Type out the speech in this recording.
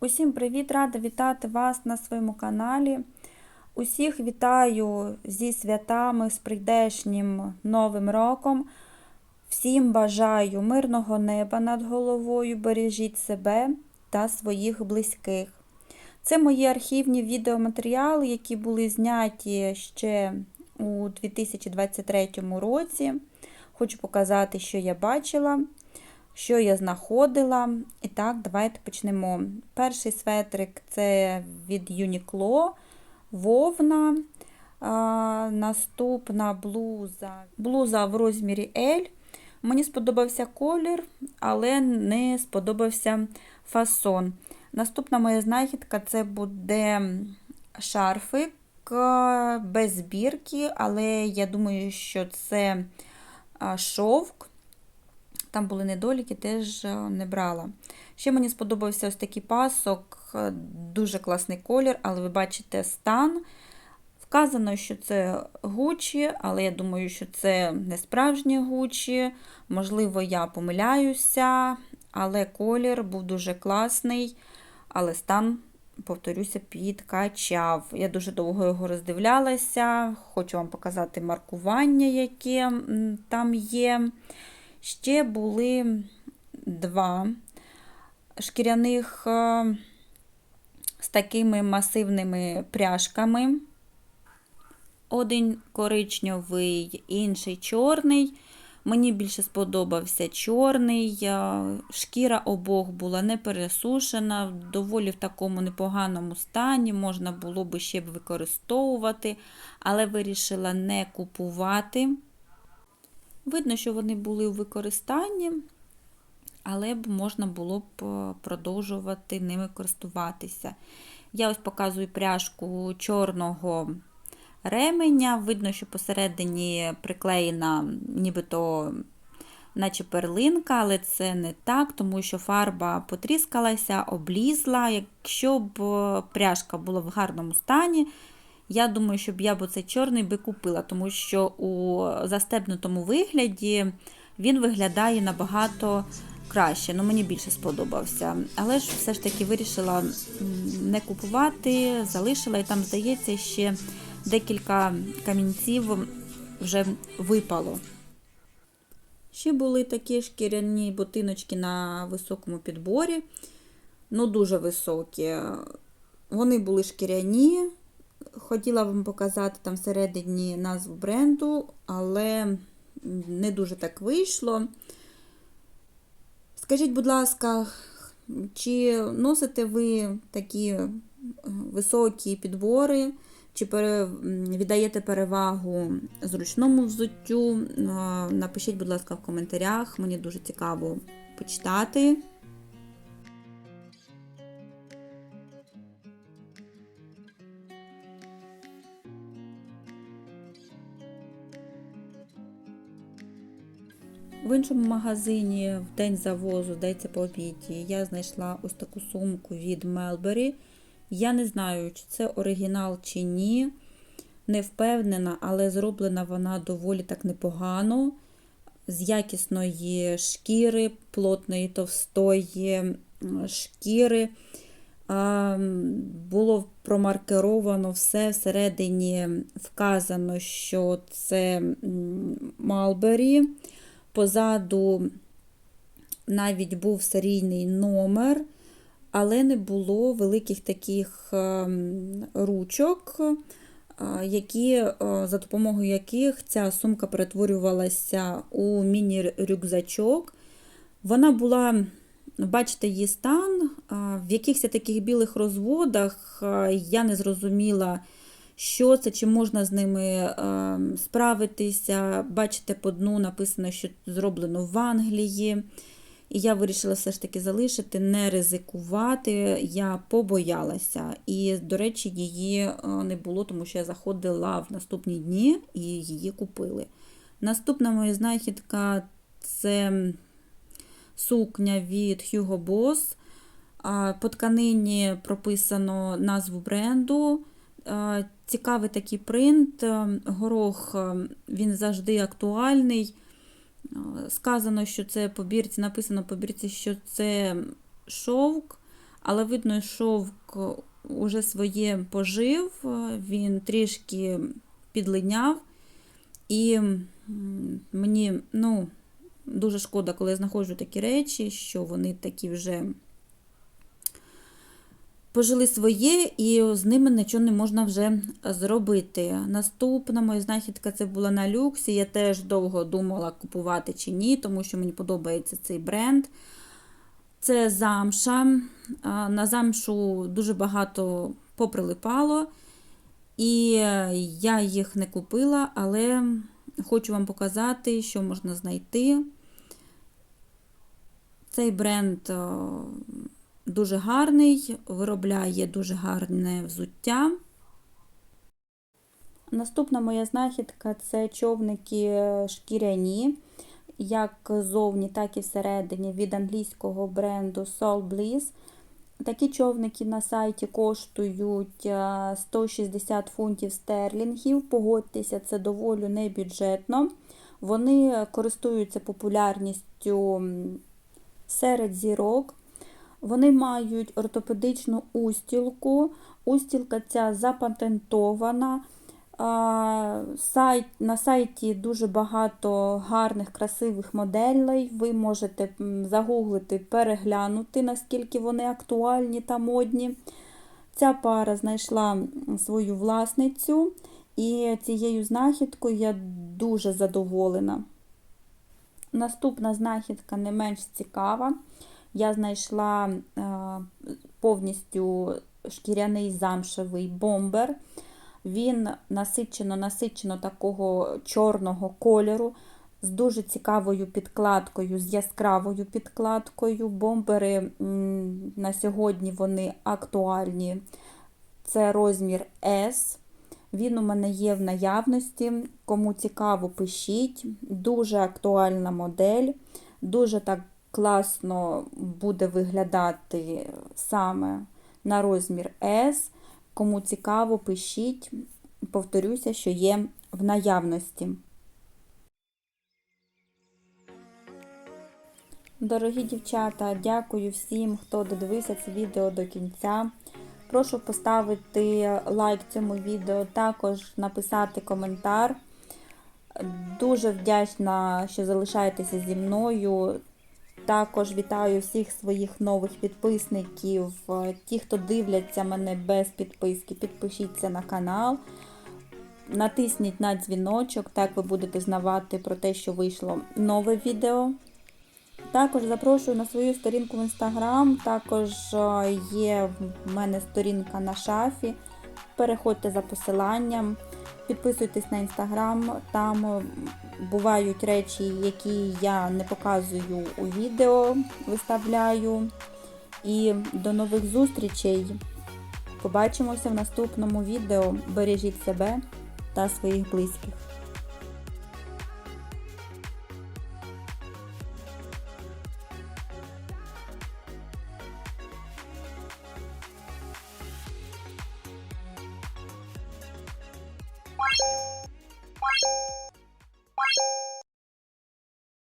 Усім привіт! Рада вітати вас на своєму каналі. Усіх вітаю зі святами, з прийдешнім Новим роком. Всім бажаю мирного неба над головою, бережіть себе та своїх близьких. Це мої архівні відеоматеріали, які були зняті ще у 2023 році. Хочу показати, що я бачила що я знаходила. І так, давайте почнемо. Перший светрик це від Uniqlo, вовна. А, наступна блуза. Блуза в розмірі L. Мені сподобався колір, але не сподобався фасон. Наступна моя знахідка це буде шарфик без збірки, але я думаю, що це шовк. Там були недоліки, теж е, не брала. Ще мені сподобався ось такий пасок, е, дуже класний колір, але ви бачите стан. Вказано, що це Гучі, але я думаю, що це не справжнє Гучі. Можливо, я помиляюся, але колір був дуже класний, але стан, повторюся, підкачав. Я дуже довго його роздивлялася, хочу вам показати маркування, яке там є. Ще були два шкіряних е, з такими масивними пряжками. Один коричневий, інший чорний. Мені більше сподобався чорний. Е, шкіра обох була не пересушена, доволі в такому непоганому стані, можна було би ще б використовувати, але вирішила не купувати. Видно, що вони були у використанні, але б можна було б е, продовжувати ними користуватися. Я ось показую пряжку чорного ременя. Видно, що посередині приклеєна нібито наче перлинка, але це не так, тому що фарба потріскалася, облізла. Якщо б е, пряжка була в гарному стані, я думаю, щоб я б оцей чорний би купила, тому що у застебнутому вигляді він виглядає набагато краще. Ну, Мені більше сподобався. Але ж все ж таки вирішила не купувати, залишила, і там, здається, ще декілька камінців вже випало. Ще були такі шкіряні ботиночки на високому підборі, ну дуже високі. Вони були шкіряні, Хотіла вам показати там всередині назву бренду, але не дуже так вийшло. Скажіть, будь ласка, чи носите ви такі високі підбори, чи віддаєте перевагу зручному взуттю? Напишіть, будь ласка, в коментарях, мені дуже цікаво почитати. В іншому магазині в день завозу, здається, по обіді, я знайшла ось таку сумку від Melberry. Я не знаю, чи це оригінал чи ні. Не впевнена, але зроблена вона доволі так непогано. З якісної шкіри, плотної, товстої шкіри. Було промаркеровано все всередині вказано, що це Малбері. Позаду навіть був серійний номер, але не було великих таких ем, ручок, е, які, е, за допомогою яких ця сумка перетворювалася у міні-рюкзачок. Вона була, бачите, її стан, е, в якихось таких білих розводах я не зрозуміла що це, чи можна з ними е, справитися. Бачите, по дну написано, що зроблено в Англії. І я вирішила все ж таки залишити, не ризикувати. Я побоялася. І, до речі, її е, не було, тому що я заходила в наступні дні і її купили. Наступна моя знахідка це сукня від Hugo Boss. По тканині прописано назву бренду. Цікавий такий принт, е, горох е, він завжди актуальний. Е, сказано, що це по бірці, написано по бірці, що це шовк, але видно, шовк уже своє пожив, він трішки підлиняв. І мені ну, дуже шкода, коли я знаходжу такі речі, що вони такі вже пожили своє, і з ними нічого не можна вже зробити. Наступна моя знахідка це була на люксі. Я теж довго думала, купувати чи ні, тому що мені подобається цей бренд. Це замша. На замшу дуже багато поприлипало. І я їх не купила, але хочу вам показати, що можна знайти. Цей бренд дуже гарний, виробляє дуже гарне взуття. Наступна моя знахідка це човники шкіряні, як ззовні, так і всередині від англійського бренду Soul Bliss. Такі човники на сайті коштують е, 160 фунтів стерлінгів. Погодьтеся, це доволі небюджетно. Вони користуються популярністю серед зірок. Вони мають ортопедичну устілку. Устілка ця запатентована. Сайт, на сайті дуже багато гарних, красивих моделей. Ви можете загуглити, переглянути, наскільки вони актуальні та модні. Ця пара знайшла свою власницю, і цією знахідкою я дуже задоволена. Наступна знахідка не менш цікава. Я знайшла е, повністю шкіряний замшевий бомбер. Він насичено насичено такого чорного кольору з дуже цікавою підкладкою, з яскравою підкладкою. Бомбери на сьогодні вони актуальні. Це розмір S. Він у мене є в наявності. Кому цікаво, пишіть. Дуже актуальна модель. Дуже так класно буде виглядати саме на розмір S. Кому цікаво, пишіть. Повторюся, що є в наявності. Дорогі дівчата, дякую всім, хто додивився це відео до кінця. Прошу поставити лайк цьому відео, також написати коментар. Дуже вдячна, що залишаєтеся зі мною. Також вітаю всіх своїх нових підписників. Ті, хто дивляться мене без підписки, підпишіться на канал. Натисніть на дзвіночок, так ви будете знавати про те, що вийшло нове відео. Також запрошую на свою сторінку в інстаграм. Також е, є в мене сторінка на шафі. Переходьте за посиланням, підписуйтесь на інстаграм, там бувають речі, які я не показую у відео, виставляю. І до нових зустрічей. Побачимося в наступному відео. Бережіть себе та своїх близьких.